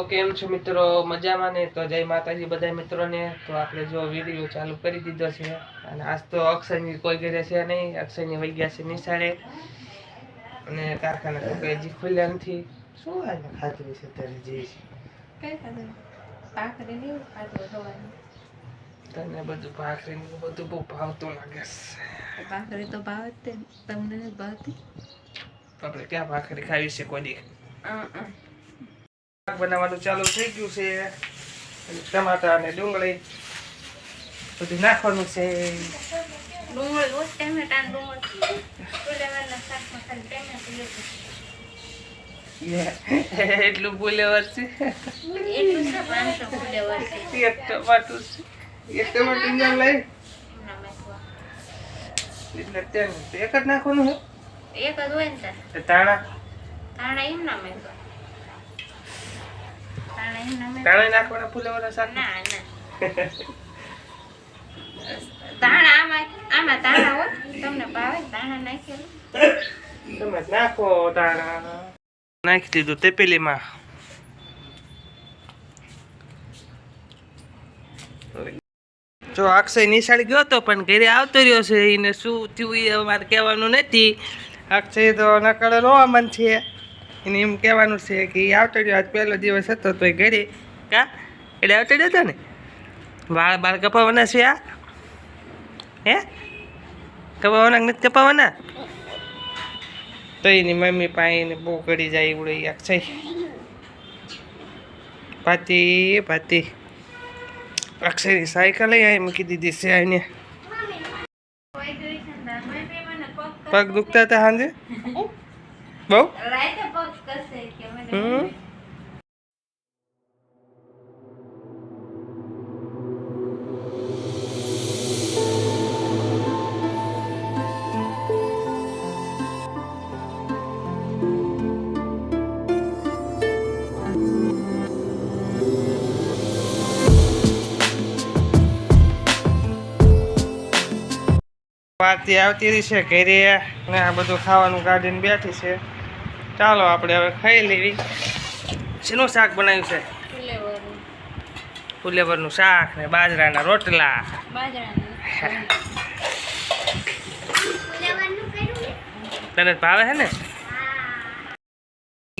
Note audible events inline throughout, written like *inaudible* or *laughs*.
Hello કેમ છો મિત્રો? મજામાં ને? તો જય માતાજી બધા મિત્રોને. તો આપણે જો વીડિયો ચાલુ કરી દીધો છે અને આજ તો અક્ષયની કોઈ ઘરે છે નહીં. અક્ષયની વહી ગયા છે નિશાળે. અને કારખાના તો કઈ હજી ખુલ્યા નથી. શું હાલ? ખાતરી છે તારે જે છે. તને બધું ભાખરી બધું બહુ ભાવતું લાગે છે. ભાખરી તો ભાવે જ તમને ભાવતી? આપણે ક્યાં ભાખરી ખાવી છે કોઈ દી? બનાવવાનું ચાલુ થઈ ગયું છે. ટમાટા અને ડુંગળી બધું નાખવાનું છે. *laughs* એટલું ભૂલેવર છે. એક ટમાટું છે. એક ટમાટું ના લઈ. એટલે એક જ નાખવાનું એક જ હોય ને તાણા. તાણા એમ ના તાણા તાણા નાખવાના ફૂલેવરના શાક? ના ના. તાણા આમાં આમાં તાણા હોય તમને ભાવે તાણા નાખેલું તમે નાખો તાણા. નાખી દીધું તેપેલીમાં. જો અક્ષય નિશાળ ગયો તો પણ ઘરે આવતો રહ્યો છે એને શું થયું એ અમારે કહેવાનું નથી. અક્ષય તો નકળેલો મન છે. એને એમ કહેવાનું છે કે એ આવતો રહ્યો આજ પહેલો દિવસ હતો તો એ ઘરે. કા? એટલે આવતો રહ્યો હતો ને? વાળ બાળ કપાવવાના છે આ? હે? કપાવવાના નથી કપાવવાના તો એની મમ્મી પાસે એને બહુ કરી જાય એવું યાક અક્ષય ભાતી ભાતી. અક્ષયની સાયકલ આવી મૂકી દીધી છે એને કોઈ ગઈ છે ને તાર મમ્મી મને પગ પગ દુખતા હતા સાંજે બહુ રાતે પગ કરશે કે મને હમ પાર્ટી આવતી રહી છે ઘરે ને આ બધું ખાવાનું કાઢીને બેઠી છે ચાલો આપણે હવે ખાઈ લેવી. શેનું શાક બનાવ્યું છે? ફુલેવરનું. ફુલેવરનું શાક ને બાજરાના રોટલા. બાજરાનું. ફુલેવરનું કર્યું ને? તને ભાવે છે ને?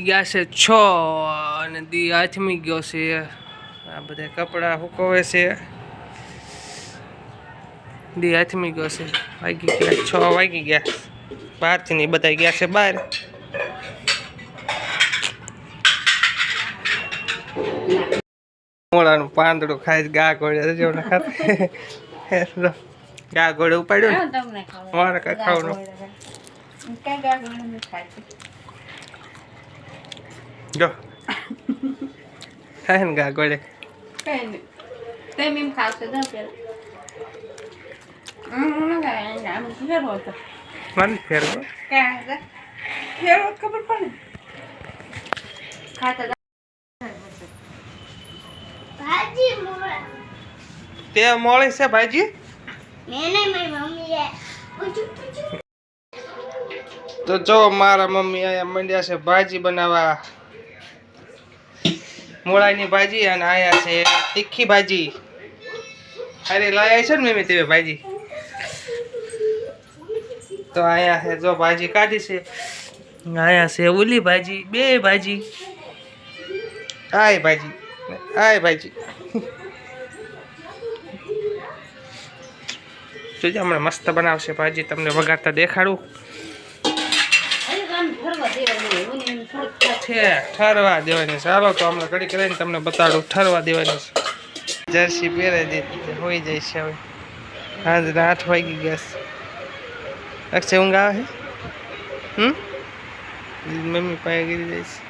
ગયા છે છ અને દી આથમી ગયો છે. આ બધા કપડાં સુકવે છે. દી આથમી ગયો છે. વાગી ગયા છ વાગી ગયા. બહારથી નહીં બધા ગયા છે બહાર મોળાનું પાંદડું ખાઈ ગા ગોળે જેવડા ખાતે ગા ગોળે ઉપાડ્યો ને. મારે કાંઈ ખાવાનું. જો. ખાય ને ગા ગોળે. ન. મને ફેરવો? ખબર પડે. ખાતા તે મળે છે પૂછું તો જો મારા મમ્મી અહીંયા મંડ્યા છે ભાજી બનાવવા. મૂળાની ભાજી અને આયા છે તીખી ભાજી. અરે લાયા છે ને મમ્મી તે ભાજી તો અહીંયા છે જો ભાજી કાઢી છે. આયા છે ઓલી ભાજી બે ભાજી. આય ભાજી આય ભાજી જોજે, હમણાં મસ્ત બનાવશે ભાજી, તમને વગાડતા દેખાડું. ઠરવા દેવાની. ચાલો તો હમણાં ઘડી કરીને તમને બતાડું, ઠરવા દેવાની છે. જર્સી પહેરે દીધી હોઈ જાય છે હવે. સાંજના આઠ વાગી ગયા છે. અક્ષય ઊંઘ આવે હમ? મમ્મી પાસે ગીરી જાય છે.